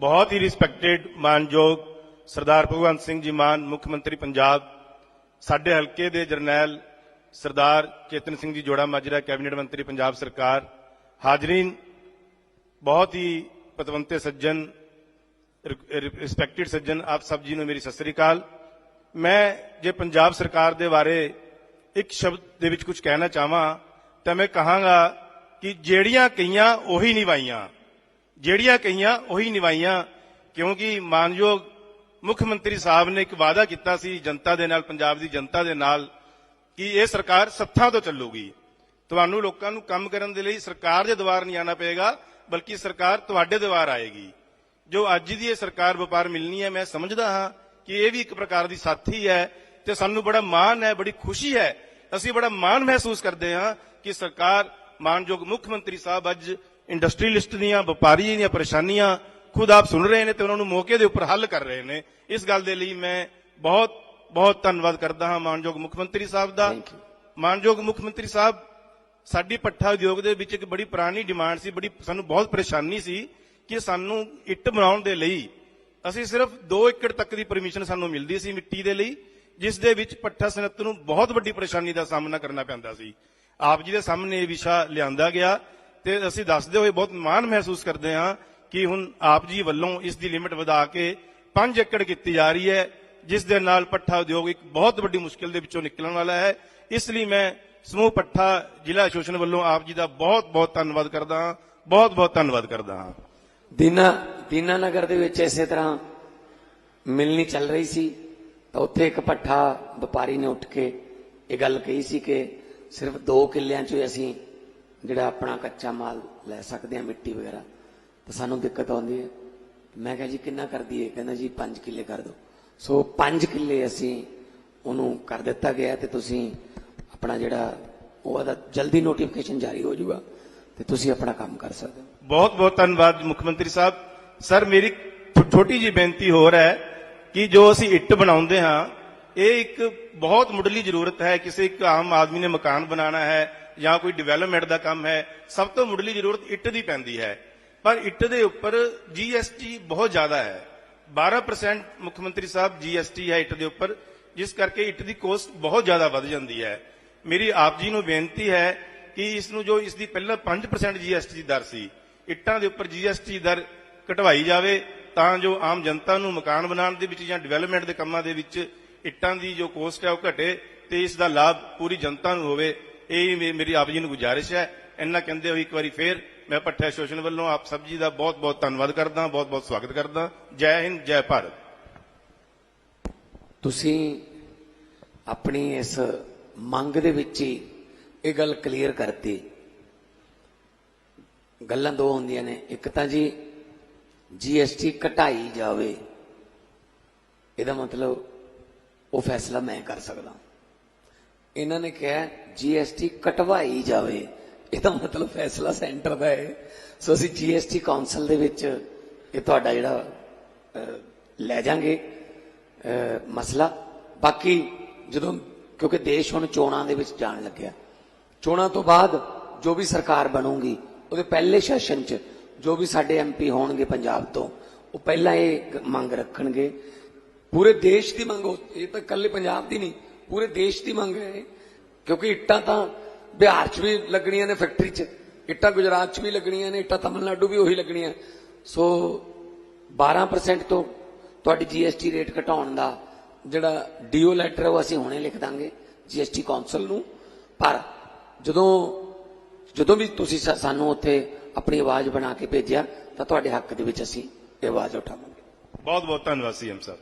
ਬਹੁਤ ਹੀ ਰਿਸਪੈਕਟਡ ਮਾਨਯੋਗ ਸਰਦਾਰ ਭਗਵੰਤ ਸਿੰਘ ਜੀ ਮਾਨ, ਮੁੱਖ ਮੰਤਰੀ ਪੰਜਾਬ, ਸਾਡੇ ਹਲਕੇ ਦੇ ਜਰਨੈਲ ਸਰਦਾਰ ਚੇਤਨ ਸਿੰਘ ਜੀ ਜੋੜਾ ਮਾਜਰਾ, ਕੈਬਨਿਟ ਮੰਤਰੀ ਪੰਜਾਬ ਸਰਕਾਰ, ਹਾਜ਼ਰੀਨ ਬਹੁਤ ਹੀ ਪਤਵੰਤੇ ਸੱਜਣ ਰਿਸਪੈਕਟਡ ਸੱਜਣ, ਆਪ ਸਭ ਜੀ ਨੂੰ ਮੇਰੀ ਸਤਿ ਸ੍ਰੀ ਅਕਾਲ। ਮੈਂ ਜੇ ਪੰਜਾਬ ਸਰਕਾਰ ਦੇ ਬਾਰੇ ਇੱਕ ਸ਼ਬਦ ਦੇ ਵਿੱਚ ਕੁਝ ਕਹਿਣਾ ਚਾਹਾਂ, ਤਾਂ ਮੈਂ ਕਹਾਂਗਾ ਕਿ ਜਿਹੜੀਆਂ ਕਈਆਂ ਉਹੀ ਨਿਭਾਈਆਂ। ਜਿਹੜੀਆਂ ਕਹੀਆਂ ਉਹੀ ਨਿਭਾਈਆਂ ਕਿਉਂਕਿ ਮਾਨਯੋਗ ਮੁੱਖ ਮੰਤਰੀ ਸਾਹਿਬ ਨੇ ਇੱਕ ਵਾਅਦਾ ਕੀਤਾ ਸੀ ਜਨਤਾ ਦੇ ਨਾਲ, ਪੰਜਾਬ ਦੀ ਜਨਤਾ ਦੇ ਨਾਲ, ਕਿ ਇਹ ਸਰਕਾਰ ਸੱਥਾਂ ਤੋਂ ਚੱਲੂਗੀ। ਤੁਹਾਨੂੰ ਲੋਕਾਂ ਨੂੰ ਕੰਮ ਕਰਨ ਦੇ ਲਈ ਸਰਕਾਰ ਦੇ ਦੁਆਰ ਨਹੀਂ ਆਣਾ ਪਏਗਾ, ਬਲਕਿ ਸਰਕਾਰ ਤੁਹਾਡੇ ਦੁਆਰ ਆਏਗੀ। ਜੋ ਅੱਜ ਦੀ ਇਹ ਸਰਕਾਰ ਵਪਾਰ ਮਿਲਣੀ ਹੈ, ਮੈਂ ਸਮਝਦਾ ਹਾਂ ਕਿ ਇਹ ਵੀ ਇੱਕ ਪ੍ਰਕਾਰ ਦੀ ਸਾਥੀ ਹੈ ਤੇ ਸਾਨੂੰ ਬੜਾ ਮਾਣ ਹੈ, ਬੜੀ ਖੁਸ਼ੀ ਹੈ। ਅਸੀਂ ਬੜਾ ਮਾਣ ਮਹਿਸੂਸ ਕਰਦੇ ਹਾਂ ਕਿ ਸਰਕਾਰ, ਮਾਨਯੋਗ ਮੁੱਖ ਮੰਤਰੀ ਸਾਹਿਬ ਅੱਜ ਇੰਡਸਟਰੀਲਿਸਟ ਦੀਆਂ ਵਪਾਰੀ ਦੀਆਂ ਪਰੇਸ਼ਾਨੀਆਂ ਖੁਦ ਆਪ ਸੁਣ ਰਹੇ ਨੇ ਤੇ ਉਹਨਾਂ ਨੂੰ ਮੌਕੇ ਦੇ ਉੱਪਰ ਹੱਲ ਕਰ ਰਹੇ ਨੇ। ਇਸ ਗੱਲ ਦੇ ਲਈ ਮੈਂ ਬਹੁਤ ਬਹੁਤ ਧੰਨਵਾਦ ਕਰਦਾ ਹਾਂ ਮਾਨਯੋਗ ਮੁੱਖ ਮੰਤਰੀ ਸਾਹਿਬ ਦਾ. ਮਾਨਯੋਗ ਮੁੱਖ ਮੰਤਰੀ ਸਾਹਿਬ ਸਾਡੀ ਪੱਠਾ ਉਦਯੋਗ ਦੇ ਵਿੱਚ ਇੱਕ ਬੜੀ ਪੁਰਾਣੀ ਡਿਮਾਂਡ ਸੀ ਬੜੀ ਸਾਨੂੰ ਬਹੁਤ ਪਰੇਸ਼ਾਨੀ ਸੀ ਕਿ ਸਾਨੂੰ ਇੱਟ ਬਣਾਉਣ ਦੇ ਲਈ ਅਸੀਂ ਸਿਰਫ 2 ਏਕੜ ਤੱਕ ਦੀ ਪਰਮਿਸ਼ਨ ਸਾਨੂੰ ਮਿਲਦੀ ਸੀ ਮਿੱਟੀ ਦੇ ਲਈ ਜਿਸ ਦੇ ਵਿੱਚ ਪੱਠਾ ਸਨਅਤ ਨੂੰ ਬਹੁਤ ਵੱਡੀ ਪਰੇਸ਼ਾਨੀ ਦਾ ਸਾਹਮਣਾ ਕਰਨਾ ਪੈਂਦਾ ਸੀ। ਆਪ ਜੀ ਦੇ ਸਾਹਮਣੇ ਇਹ ਵਿਸ਼ਾ ਲਿਆਂਦਾ ਗਿਆ ਤੇ ਅਸੀਂ ਦੱਸਦੇ ਹੋਏ ਬਹੁਤ ਮਾਣ ਮਹਿਸੂਸ ਕਰਦੇ ਹਾਂ ਕਿ ਹੁਣ ਆਪ ਜੀ ਵੱਲੋਂ ਇਸ ਦੀ ਲਿਮਿਟ ਵਧਾ ਕੇ 5 ਏਕੜ ਕੀਤੀ ਜਾ ਰਹੀ ਹੈ, ਜਿਸ ਦੇ ਨਾਲ ਪੱਠਾ ਉਦਯੋਗ ਇੱਕ ਬਹੁਤ ਵੱਡੀ ਮੁਸ਼ਕਿਲ ਦੇ ਵਿੱਚੋਂ ਨਿਕਲਣ ਵਾਲਾ ਹੈ। ਇਸ ਲਈ ਮੈਂ ਸਮੂਹ ਪੱਠਾ ਜ਼ਿਲ੍ਹਾ ਐਸੋਸੀਏਸ਼ਨ ਵੱਲੋਂ ਆਪ ਜੀ ਦਾ ਬਹੁਤ ਬਹੁਤ ਧੰਨਵਾਦ ਕਰਦਾ ਹਾਂ, ਬਹੁਤ ਬਹੁਤ ਧੰਨਵਾਦ ਕਰਦਾ ਹਾਂ। ਦੀਨਾ ਦੀਨਾ ਨਗਰ ਦੇ ਵਿੱਚ ਇਸੇ ਤਰ੍ਹਾਂ ਮਿਲਣੀ ਚੱਲ ਰਹੀ ਸੀ, ਤਾਂ ਉੱਥੇ ਇੱਕ ਪੱਠਾ ਵਪਾਰੀ ਨੇ ਉੱਠ ਕੇ ਇਹ ਗੱਲ ਕਹੀ ਸੀ ਕਿ ਸਿਰਫ 2 ਕਿੱਲਿਆਂ 'ਚ ਅਸੀਂ ਜਿਹੜਾ ਆਪਣਾ ਕੱਚਾ ਮਾਲ ਲੈ ਸਕਦੇ ਹਾਂ ਮਿੱਟੀ ਵਗੈਰਾ, ਤਾਂ ਸਾਨੂੰ ਦਿੱਕਤ ਆਉਂਦੀ ਹੈ। ਮੈਂ ਕਿਹਾ ਜੀ, ਕਿੰਨਾ ਕਰ ਦਈਏ? ਕਹਿੰਦਾ ਜੀ 5 ਕਿੱਲੇ ਕਰ ਦਿਓ। ਸੋ 5 ਕਿੱਲੇ ਅਸੀਂ ਉਹਨੂੰ ਕਰ ਦਿੱਤਾ ਗਿਆ ਤੇ ਤੁਸੀਂ ਆਪਣਾ ਜਿਹੜਾ ਉਹਦਾ ਜਲਦੀ ਨੋਟੀਫਿਕੇਸ਼ਨ ਜਾਰੀ ਹੋ ਜਾਊਗਾ ਤੇ ਤੁਸੀਂ ਆਪਣਾ ਕੰਮ ਕਰ ਸਕਦੇ ਹੋ। ਬਹੁਤ ਬਹੁਤ ਧੰਨਵਾਦ ਮੁੱਖ ਮੰਤਰੀ ਸਾਹਿਬ। ਸਰ, ਮੇਰੀ ਛੋਟੀ ਜੀ ਬੇਨਤੀ ਹੋਰ ਹੈ ਕਿ ਜੋ ਅਸੀਂ ਇੱਟ ਬਣਾਉਂਦੇ ਹਾਂ, ਇਹ ਇੱਕ ਬਹੁਤ ਮੁੱਢਲੀ ਜ਼ਰੂਰਤ ਹੈ। ਕਿਸੇ ਇੱਕ ਆਮ ਆਦਮੀ ਨੇ ਮਕਾਨ ਬਣਾਉਣਾ ਹੈ ਜਾਂ ਕੋਈ ਡਿਵੈਲਪਮੈਂਟ ਦਾ ਕੰਮ ਹੈ, ਸਭ ਤੋਂ ਮੁੱਢਲੀ ਜ਼ਰੂਰਤ ਇੱਟ ਦੀ ਪੈਂਦੀ ਹੈ। ਪਰ ਇੱਟ ਦੇ ਉੱਪਰ ਜੀਐਸਟੀ ਬਹੁਤ ਜ਼ਿਆਦਾ ਹੈ। 12% ਮੁੱਖ ਮੰਤਰੀ ਸਾਹਿਬ ਜੀਐਸਟੀ ਹੈ ਇੱਟ ਦੇ ਉੱਪਰ, ਜਿਸ ਕਰਕੇ ਇੱਟ ਦੀ ਕੋਸਟ ਬਹੁਤ ਜ਼ਿਆਦਾ ਵੱਧ ਜਾਂਦੀ ਹੈ। ਮੇਰੀ ਆਪ ਜੀ ਨੂੰ ਬੇਨਤੀ ਹੈ ਕਿ ਇਸ ਨੂੰ ਜੋ ਇਸ ਦੀ ਪਹਿਲਾਂ 5% ਜੀਐਸਟੀ ਦੀ ਦਰ ਸੀ, ਇੱਟਾਂ ਦੇ ਉੱਪਰ ਜੀਐਸਟੀ ਦਰ ਘਟਵਾਈ ਜਾਵੇ, ਤਾਂ ਜੋ ਆਮ ਜਨਤਾ ਨੂੰ ਮਕਾਨ ਬਣਾਉਣ ਦੇ ਵਿੱਚ ਜਾਂ ਡਿਵੈਲਪਮੈਂਟ ਦੇ ਕੰਮਾਂ ਦੇ ਵਿੱਚ ਇੱਟਾਂ ਦੀ ਜੋ ਕੋਸਟ ਹੈ ਉਹ ਘਟੇ ਤੇ ਇਸ ਦਾ ਲਾਭ ਪੂਰੀ ਜਨਤਾ ਨੂੰ ਹੋਵੇ। ਇਹ ਮੇ- ਮੇਰੀ ਆਪ ਜੀ ਨੂੰ ਗੁਜ਼ਾਰਿਸ਼ ਹੈ। ਇੰਨਾ ਕਹਿੰਦੇ ਹੋਏ ਇੱਕ ਵਾਰੀ ਫੇਰ ਮੈਂ ਪੱਠਾ ਸ਼ੋਸ਼ਣ ਵੱਲੋਂ ਆਪ ਸਭ ਜੀ ਦਾ ਬਹੁਤ ਬਹੁਤ ਧੰਨਵਾਦ ਕਰਦਾ, ਬਹੁਤ ਬਹੁਤ ਸਵਾਗਤ ਕਰਦਾ। ਜੈ ਹਿੰਦ, ਜੈ ਭਾਰਤ। ਤੁਸੀਂ ਆਪਣੀ ਇਸ ਮੰਗ ਦੇ ਵਿੱਚ ਹੀ ਇਹ ਗੱਲ ਕਲੀਅਰ ਕਰਤੀ। ਗੱਲਾਂ ਦੋ ਹੁੰਦੀਆਂ ਨੇ। ਇੱਕ ਤਾਂ ਜੀ ਜੀਐਸਟੀ ਘਟਾਈ ਜਾਵੇ, ਇਹਦਾ ਮਤਲਬ ਉਹ ਫੈਸਲਾ ਮੈਂ ਕਰ ਸਕਦਾ। ਇਹਨਾਂ ਨੇ ਕਿਹਾ ਜੀਐਸਟੀ ਕਟਵਾਈ ਜਾਵੇ। ਇਹਦਾ ਮਤਲਬ ਫੈਸਲਾ ਸੈਂਟਰ ਦਾ ਹੈ ਸੋ ਅਸੀਂ ਜੀਐਸਟੀ ਕਾਉਂਸਲ ਦੇ ਵਿੱਚ ਇਹ ਤੁਹਾਡਾ ਜਿਹੜਾ ਲੈ ਜਾਾਂਗੇ। ਮਸਲਾ। ਬਾਕੀ ਜਦੋਂ, ਕਿਉਂਕਿ ਦੇਸ਼ ਹੁਣ ਚੋਣਾਂ ਦੇ ਵਿੱਚ ਜਾਣ ਲੱਗਿਆ। ਚੋਣਾਂ ਤੋਂ ਬਾਅਦ ਜੋ ਵੀ ਸਰਕਾਰ ਬਣੂਗੀ, ਉਹਦੇ ਪਹਿਲੇ ਸੈਸ਼ਨ 'ਚ ਜੋ ਵੀ ਸਾਡੇ ਐਮਪੀ ਹੋਣਗੇ ਪੰਜਾਬ ਤੋਂ, ਉਹ ਪਹਿਲਾਂ ਇਹ ਮੰਗ ਰੱਖਣਗੇ। ਪੂਰੇ ਦੇਸ਼ ਦੀ ਮੰਗ ਇਹ ਤਾਂ ਇਕੱਲੇ ਪੰਜਾਬ ਦੀ ਨਹੀਂ ਪੂਰੇ ਦੇਸ਼ ਦੀ ਮੰਗ ਹੈ ਇਹ। ਕਿਉਂਕਿ ਇੱਟਾਂ ਤਾਂ ਬਿਹਾਰ 'ਚ ਵੀ ਲੱਗਣੀਆਂ ਨੇ ਫੈਕਟਰੀ 'ਚ। ਇੱਟਾਂ ਗੁਜਰਾਤ 'ਚ ਵੀ ਲੱਗਣੀਆਂ ਨੇ, ਇੱਟਾਂ ਤਮਿਲਨਾਡੂ ਵੀ ਉਹੀ ਲੱਗਣੀਆਂ। ਸੋ 12% ਤੋਂ ਤੁਹਾਡੀ ਜੀਐਸਟੀ ਰੇਟ ਘਟਾਉਣ ਦਾ ਜਿਹੜਾ ਡੀਓ ਲੈਟਰ ਹੈ, ਉਹ ਅਸੀਂ ਹੁਣੇ ਲਿਖ ਦਾਂਗੇ ਜੀਐਸਟੀ ਕਾਉਂਸਲ ਨੂੰ। ਪਰ ਜਦੋਂ ਜਦੋਂ ਵੀ ਤੁਸੀਂ ਸਾਨੂੰ ਉੱਥੇ ਆਪਣੀ ਆਵਾਜ਼ ਬਣਾ ਕੇ ਭੇਜਿਆ, ਤਾਂ ਤੁਹਾਡੇ ਹੱਕ ਦੇ ਵਿੱਚ ਅਸੀਂ ਇਹ ਆਵਾਜ਼ ਉਠਾਵਾਂਗੇ। ਬਹੁਤ ਬਹੁਤ ਧੰਨਵਾਦ ਸੀਐਮ ਸਾਹਿਬ